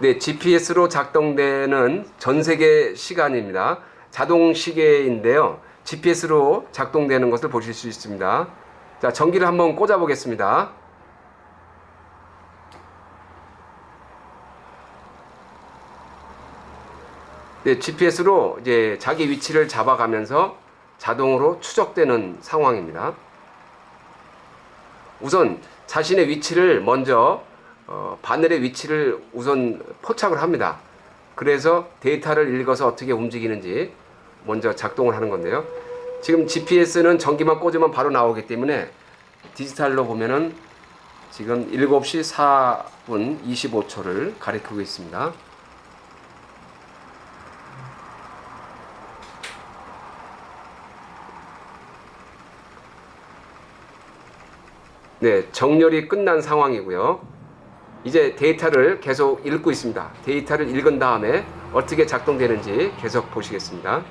네, GPS로 작동되는 전 세계 시간입니다. 자동 시계인데요. GPS로 작동되는 것을 보실 수 있습니다. 자, 전기를 한번 꽂아 보겠습니다. 네, GPS로 이제 자기 위치를 잡아가면서 자동으로 추적되는 상황입니다. 우선 자신의 위치를 먼저 어, 바늘의 위치를 우선 포착을 합니다. 그래서 데이터를 읽어서 어떻게 움직이는지 먼저 작동을 하는 건데요. 지금 GPS는 전기만 꽂으면 바로 나오기 때문에 디지털로 보면은 지금 7시 4분 25초를 가리키고 있습니다. 네, 정렬이 끝난 상황이고요. 이제 데이터를 계속 읽고 있습니다. 데이터를 읽은 다음에 어떻게 작동되는지 계속 보시겠습니다.